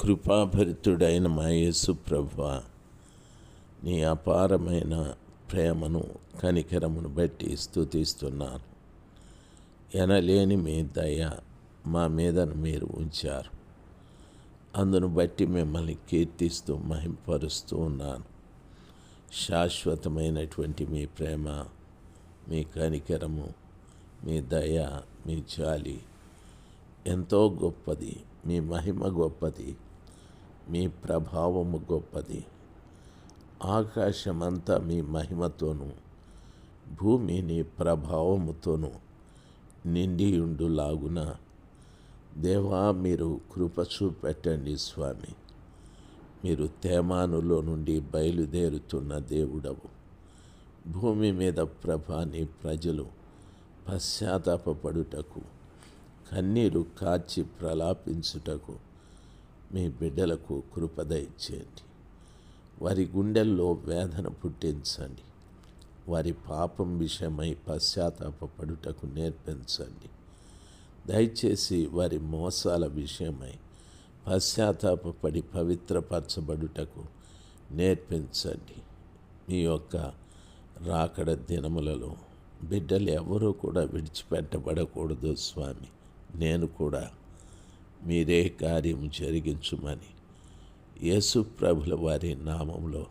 కృపాభరితుడైన మా యేసు ప్రభు నీ అపారమైన ప్రేమను కనికరమును బట్టి స్థుతిస్తున్నాను ఎనలేని మీ దయ మా మీదను మీరు ఉంచారు. అందును బట్టి మిమ్మల్ని కీర్తిస్తూ మహింపరుస్తూ ఉన్నాను. శాశ్వతమైనటువంటి మీ ప్రేమ మీ కనికరము మీ దయ మీ జాలి ఎంతో గొప్పది మీ మహిమ గొప్పది. మీ ప్రభావము గొప్పది. ఆకాశమంతా మీ మహిమతోనూ భూమి నీ ప్రభావముతోనూ నిండియుండులాగున. దేవా మీరు కృప చూపెట్టండి స్వామి. మీరు తేమానులో నుండి బయలుదేరుతున్న దేవుడవు. భూమి మీద ప్రభాని ప్రజలు పశ్చాత్తాపడుటకు కన్నీరు కాచి ప్రలాపించుటకు మీ బిడ్డలకు కృపద ఇచ్చేయండి. వారి గుండెల్లో వేదన పుట్టించండి. వారి పాపం విషయమై పశ్చాత్తాపడుటకు నేర్పించండి. దయచేసి వారి మోసాల విషయమై పశ్చాత్తాపడి పవిత్రపరచబడుటకు నేర్పించండి. మీ యొక్క రాకడ దినములలో బిడ్డలు ఎవరూ కూడా విడిచిపెట్టబడకూడదు స్వామి. నేను కూడా మీరే కార్యం జరిగించుమని యేసు ప్రభుల వారి నామంలో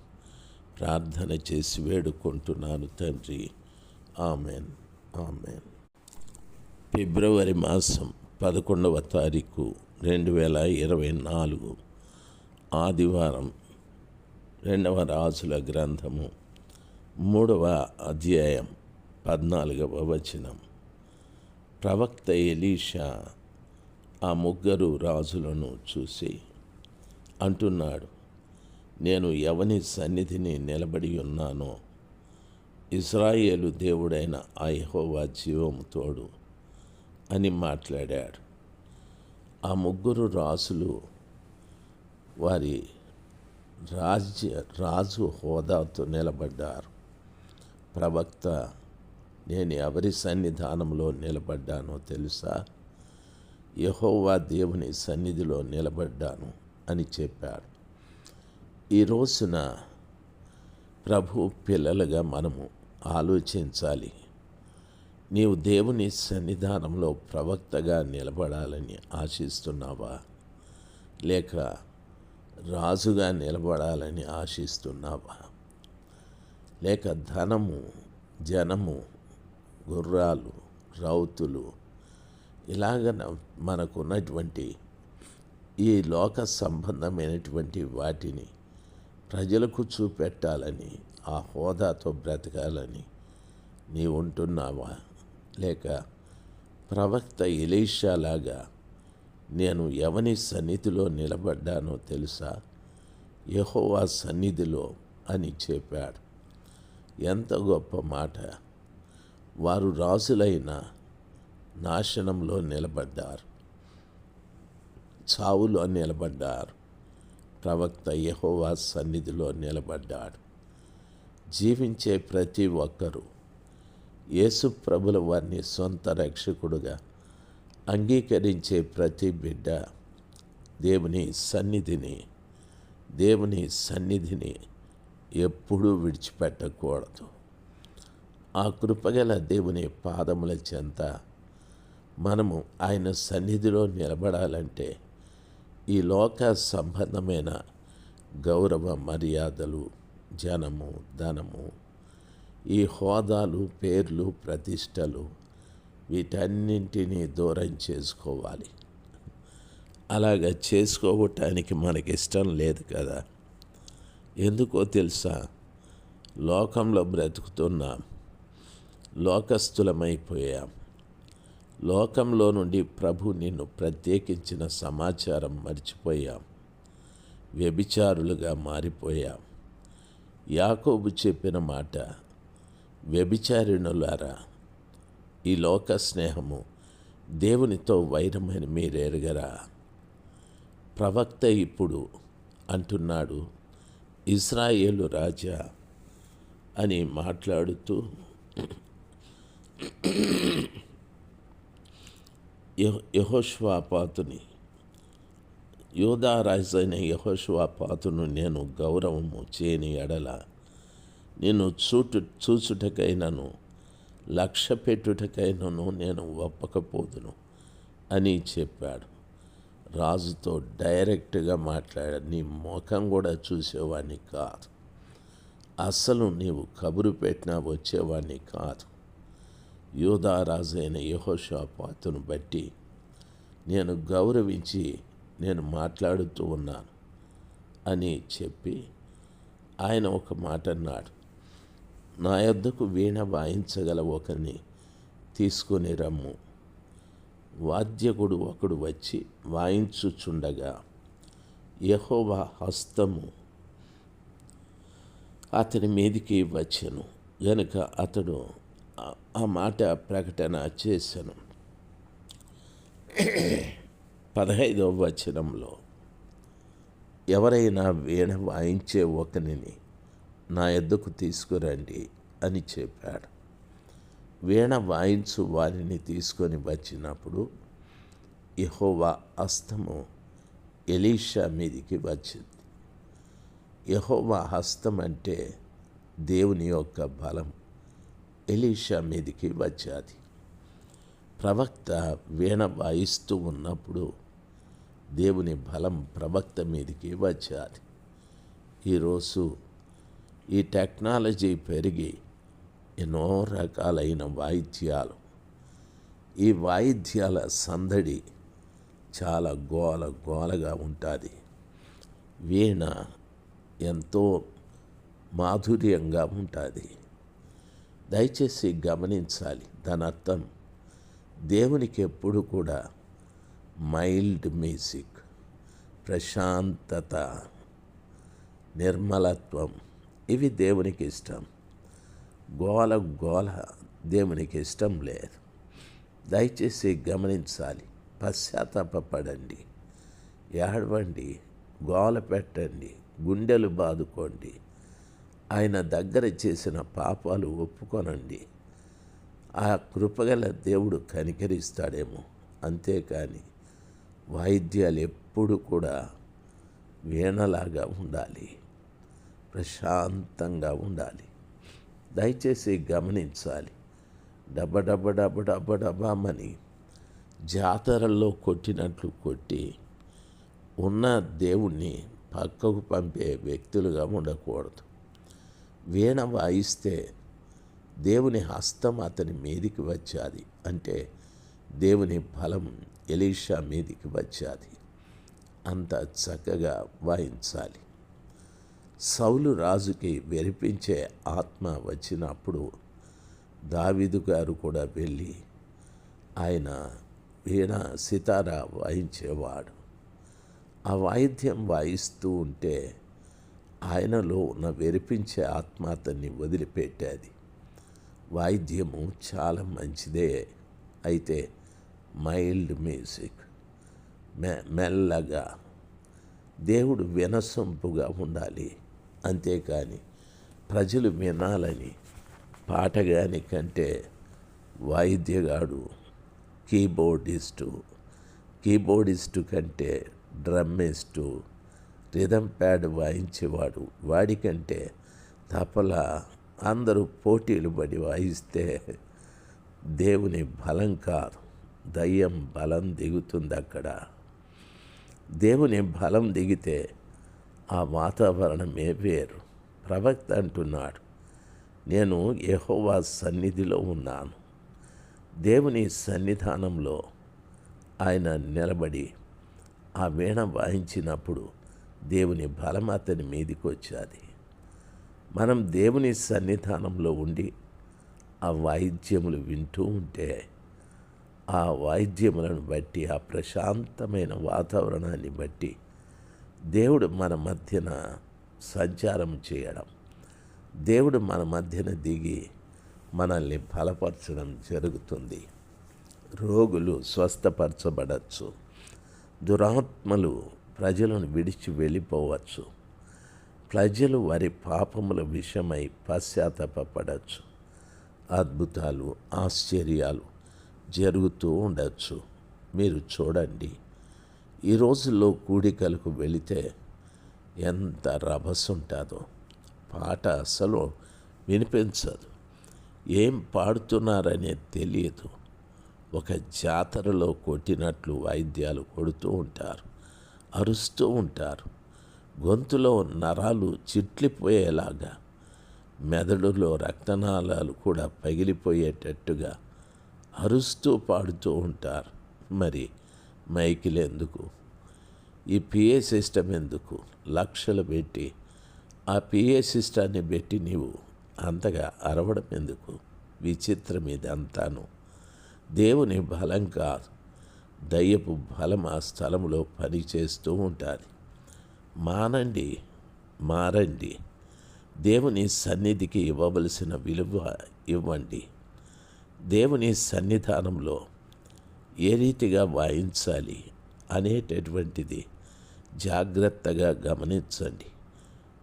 ప్రార్థన చేసి వేడుకుంటున్నాను తండ్రి. ఆమెన్. ఆమెన్. ఫిబ్రవరి మాసం పదకొండవ తారీఖు రెండు వేల ఇరవై నాలుగు. ఆదివారం రెండవ రాజుల గ్రంథము మూడవ అధ్యాయం పద్నాలుగవ వచనం. ప్రవక్త ఎలీషా ఆ ముగ్గురు రాజులను చూసి అంటున్నాడు నేను ఎవని సన్నిధిని నిలబడి ఉన్నానో? ఇస్రాయేలు దేవుడైన ఐహోవా యెహోవా జీవము తోడు అని మాట్లాడాడు. ఆ ముగ్గురు రాజులు వారి రాజ్య రాజు హోదాతో నిలబడ్డారు. ప్రవక్త నేను ఎవరి సన్నిధానంలో నిలబడ్డానో తెలుసా? యహోవా దేవుని సన్నిధిలో నిలబడ్డాను అని చెప్పాడు. ఈ రోజున ప్రభు పిల్లలుగా మనము ఆలోచించాలి. నీవు దేవుని సన్నిధానంలో ప్రవక్తగా నిలబడాలని ఆశిస్తున్నావా? లేక రాజుగా నిలబడాలని ఆశిస్తున్నావా? లేక ధనము జనము గుర్రాలు రౌతులు ఇలాగ మనకున్నటువంటి ఈ లోక సంబంధమైనటువంటి వాటిని ప్రజలకు చూపెట్టాలని ఆ హోదాతో బ్రతకాలని నీ ఉంటున్నావా? లేక ప్రవక్త ఇలీషాలాగా నేను ఎవని సన్నిధిలో నిలబడ్డానో తెలుసా? యహోవా సన్నిధిలో అని చెప్పాడు. ఎంత గొప్ప మాట. వారు రాజులైన నాశనంలో నిలబడ్డారు. చావులో నిలబడ్డారు. ప్రవక్త యహోవా సన్నిధిలో నిలబడ్డాడు. జీవించే ప్రతి ఒక్కరూ యేసు ప్రభుల వారిని సొంత రక్షకుడుగా అంగీకరించే ప్రతి బిడ్డ దేవుని సన్నిధిని దేవుని సన్నిధిని ఎప్పుడూ విడిచిపెట్టకూడదు. ఆ కృపగల దేవుని పాదముల చెంత మనము ఆయన సన్నిధిలో నిలబడాలంటే ఈ లోక సంబంధమైన గౌరవ మర్యాదలు జనము ధనము ఈ హోదాలు పేర్లు ప్రతిష్టలు వీటన్నింటినీ దూరం చేసుకోవాలి. అలాగ చేసుకోవటానికి మనకి ఇష్టం లేదు కదా. ఎందుకో తెలుసా? లోకంలో బ్రతుకుతున్నాం లోకస్థులమైపోయాం. లోకంలో నుండి ప్రభు నిన్ను ప్రత్యేకించిన సమాచారం మర్చిపోయాం. వ్యభిచారులుగా మారిపోయాం. యాకోబు చెప్పిన మాట వ్యభిచారిణులారా ఈ లోక స్నేహము దేవునితో వైరమని మీరెరగరా? ప్రవక్త ఇప్పుడు అంటున్నాడు ఇస్రాయేలు రాజా అని మాట్లాడుతూ యహోష్వాపాతుని యోధా రాజైన యహోషువాపాతును నేను గౌరవము చేయని ఎడల నేను చూటు చూచుటకైనను లక్ష్య పెట్టుటకైనను నేను ఒప్పకపోదును అని చెప్పాడు. రాజుతో డైరెక్ట్గా మాట్లాడా నీ ముఖం కూడా చూసేవాడిని కాదు. అస్సలు నీవు కబురు పెట్టినా వచ్చేవాడిని కాదు. యూదారాజు యహోషాపాతును బట్టి నేను గౌరవించి నేను మాట్లాడుతూ ఉన్నాను అని చెప్పి ఆయన ఒక మాట అన్నాడు. నా యొద్దకు వీణ వాయించగల ఒకరిని తీసుకొని రమ్ము. వాద్యకుడు ఒకడు వచ్చి వాయించుచుండగా యహోవా హస్తము అతని మీదికి వచ్చాను. గనుక అతడు ఆ- మాట ప్రకటన చేశాను. పదహైదవ వచనంలో ఎవరైనా వీణ వాయించే ఒకరిని నా ఎద్దుకు తీసుకురండి అని చెప్పాడు. వీణ వాయించు వారిని తీసుకొని వచ్చినప్పుడు యహోవా హస్తము ఎలీషా మీదికి వచ్చింది. యహోవా హస్తం అంటే దేవుని యొక్క బలం ఎలీషా మీదికి వచ్చాది. ప్రవక్త వీణ వాయిస్తూ ఉన్నప్పుడు దేవుని బలం ప్రవక్త మీదికి వచ్చాది. ఈరోజు ఈ టెక్నాలజీ పెరిగి ఎన్నో రకాలైన వాయిద్యాలు. ఈ వాయిద్యాల సందడి చాలా గోల గోలగా ఉంటుంది. వీణ ఎంతో మాధుర్యంగా ఉంటుంది. దయచేసి గమనించాలి. దాని అర్థం దేవునికి ఎప్పుడు కూడా మైల్డ్ మ్యూజిక్ ప్రశాంతత నిర్మలత్వం ఇవి దేవునికి ఇష్టం. గోల గోల దేవునికి ఇష్టం లేదు. దయచేసి గమనించాలి. పశ్చాత్తాపడండి ఏడవండి గోల పెట్టండి గుండెలు బాదుకోండి. ఆయన దగ్గర చేసిన పాపాలు ఒప్పుకొనండి. ఆ కృపగల దేవుడు కనికరిస్తాడేమో. అంతేకాని వాయిద్యాలు ఎప్పుడు కూడా వీణలాగా ఉండాలి. ప్రశాంతంగా ఉండాలి. దయచేసి గమనించాలి. డబ్బ డబ్బ డబ్బ డబ్బ డబ్బామని జాతరల్లో కొట్టినట్లు కొట్టి ఉన్న దేవుణ్ణి పక్కకు పంపే వ్యక్తులుగా ఉండకూడదు. వీణ వాయిస్తే దేవుని హస్తం అతని మీదికి వచ్చాది. అంటే దేవుని ఫలం ఎలీషా మీదికి వచ్చాది. అంత చక్కగా వాయించాలి. సౌలు రాజుకి వెరిపించే ఆత్మ వచ్చినప్పుడు దావిదు గారు కూడా వెళ్ళి ఆయన వీణ సితార వాయించేవాడు. ఆ వాయిద్యం వాయిస్తూ ఉంటే ఆయనలో ఉన్న వెరిపించే ఆత్మ అతన్ని వదిలిపెట్టేది. వాయిద్యము చాలా మంచిదే. అయితే మైల్డ్ మ్యూజిక్ మె మెల్లగా దేవుడు వినసొంపుగా ఉండాలి. అంతేకాని ప్రజలు వినాలని పాటగాని కంటే వాయిద్యగాడు కీబోర్డిస్టు కీబోర్డిస్టు కంటే డ్రమ్మిస్టు రిథం ప్యాడ్ వాయించేవాడు. వాడికంటే తపల అందరూ పోటీలు పడి వాయిస్తే దేవుని బలం కాదు దయ్యం బలం దిగుతుంది అక్కడ. దేవుని బలం దిగితే ఆ వాతావరణమే వేరు? ప్రవక్త అంటున్నాడు నేను యహోవా సన్నిధిలో ఉన్నాను. దేవుని సన్నిధానంలో ఆయన నిలబడి ఆ వీణ వాయించినప్పుడు దేవుని బలం అతని మీదికి వచ్చాది. మనం దేవుని సన్నిధానంలో ఉండి ఆ వాయిద్యములు వింటూ ఉంటే ఆ వాయిద్యములను బట్టి ఆ ప్రశాంతమైన వాతావరణాన్ని బట్టి దేవుడు మన మధ్యన సంచారం చేయడం దేవుడు మన మధ్యన దిగి మనల్ని బలపరచడం జరుగుతుంది. రోగులు స్వస్థపరచబడచ్చు. దురాత్మలు ప్రజలను విడిచి వెళ్ళిపోవచ్చు. ప్రజలు వారి పాపముల విషయమై పశ్చాత్తాపడచ్చు అద్భుతాలు ఆశ్చర్యాలు జరుగుతూ ఉండొచ్చు. మీరు చూడండి. ఈ రోజుల్లో కూడికలకు వెళితే ఎంత రభస్ ఉంటుందో పాట అసలు వినిపించదు. ఏం పాడుతున్నారనే తెలియదు. ఒక జాతరలో కొట్టినట్లు వాయిద్యాలు కొడుతూ ఉంటారు. అరుస్తూ ఉంటారు. గొంతులో నరాలు చిట్లిపోయేలాగా మెదడులో రక్తనాళాలు కూడా పగిలిపోయేటట్టుగా అరుస్తూ పాడుతూ ఉంటారు. మరి మైకిలు ఎందుకు? ఈ పిఏ సిస్టమ్ ఎందుకు? లక్షలు పెట్టి ఆ పిఏ సిస్టాన్ని పెట్టి నీవు అంతగా అరవడం ఎందుకు? విచిత్రం ఇదంతాను. దేవుని బలం కాదు దయ్యపు బలం ఆ స్థలంలో పనిచేస్తూ ఉంటుంది. మానండి మారండి. దేవుని సన్నిధికి ఇవ్వవలసిన విలువ ఇవ్వండి. దేవుని సన్నిధానంలో ఏ రీతిగా వాయించాలి అనేటటువంటిది జాగ్రత్తగా గమనించండి.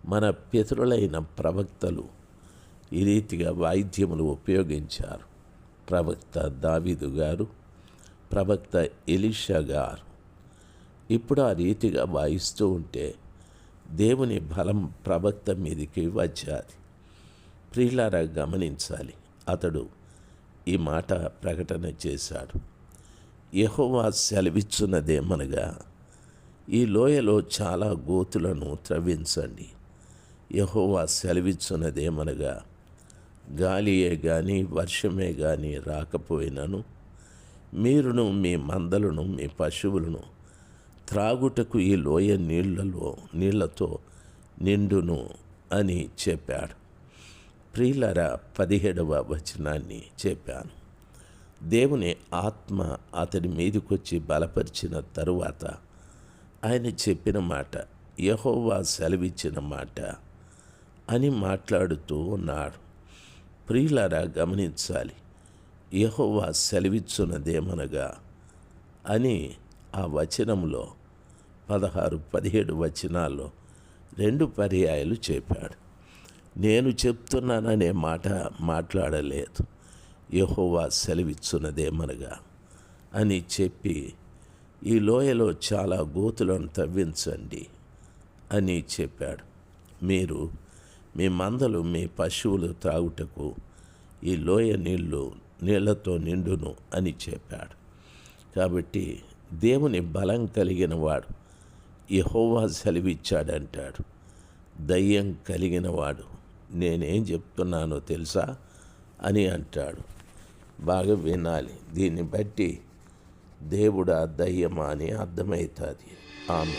మన పితరులైన ప్రవక్తలు ఈ రీతిగా వాయిద్యములు ఉపయోగించారు. ప్రవక్త దావీదు గారు ప్రవక్త ఎలిషా గారు ఇప్పుడు ఆ రీతిగా వాయిస్తూ ఉంటే దేవుని బలం ప్రవక్త మీదికి వచ్చాది. ప్రియులారా గమనించాలి. అతడు ఈ మాట ప్రకటన చేశాడు. యహోవా సెలవిచ్చున్నదేమనగా ఈ లోయలో చాలా గోతులను త్రవ్వించండి. యహోవా సెలవిచ్చున్నదేమనగా గాలియే కానీ వర్షమే కానీ రాకపోయినను మీరును మీ మందలను మీ పశువులను త్రాగుటకు ఈ లోయ నీళ్ళలో నీళ్ళతో నిండును అని చెప్పాడు. ప్రియులర పదిహేడవ వచనాన్ని చెప్పాను. దేవుని ఆత్మ అతడి మీదకొచ్చి బలపరిచిన తరువాత ఆయన చెప్పిన మాట యహోవా సెలవిచ్చిన మాట అని మాట్లాడుతూ ఉన్నాడు. ప్రియులరా గమనించాలి. యహోవా సెలవిచ్చున్నదేమనగా అని ఆ వచనంలో పదహారు పదిహేడు వచనాల్లో రెండు పర్యాయాలు చెప్పాడు. నేను చెప్తున్నాననే మాట మాట్లాడలేదు. యహోవా సెలవిచ్చున్నదేమనగా అని చెప్పి ఈ లోయలో చాలా గోతులను తవ్వించండి అని చెప్పాడు. మీరు మీ మందలు మీ పశువులు త్రాగుటకు ఈ లోయ నీళ్ళు నీళ్ళతో నిండును అని చెప్పాడు. కాబట్టి దేవుని బలం కలిగిన వాడు యహోవా సెలవిచ్చాడంటాడు. దయ్యం కలిగిన వాడు నేనేం చెప్తున్నానో తెలుసా అని అంటాడు. బాగా వినాలి. దీన్ని బట్టి దేవుడా దయ్యమా అని అర్థమవుతుంది. ఆమె